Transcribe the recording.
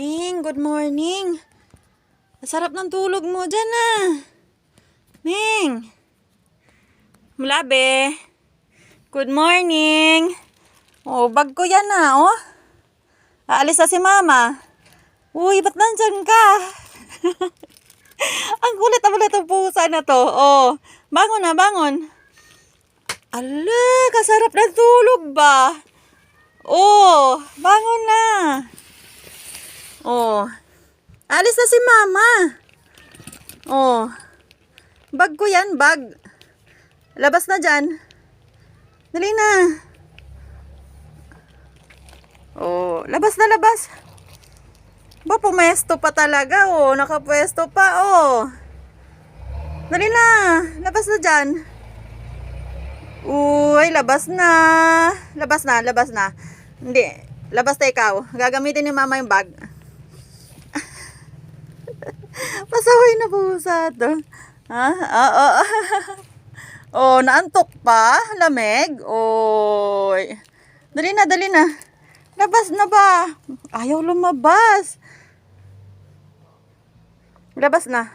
Ming, good morning. Masarap ng tulog mo dyan ah. Ming. Mula be. Good morning. Oh, bag ko yan ah, oh. Aalis na si mama. Uy, ba't nandyan ka? Ang kulit naman itong pusa na to. Oh, bangon na, bangon. Ala, kasarap na tulog ba? Oh, bangon na. Alis na si mama. Oh, bag ko yan, bag. Labas na dyan. Dali na. Oh, labas na labas. Ba, pumesto pa talaga, oh. Nakapwesto pa, oh. Dali na. Labas na dyan. Uy, labas na. Labas na, labas na. Hindi. Labas na ikaw. Gagamitin ni mama yung bag. Pasaway na pusa to. Ha? Ah, oh. oh, naantok pa? Lamig? Oy. Dali na, dali na. Labas na ba? Ayaw lumabas. Labas na.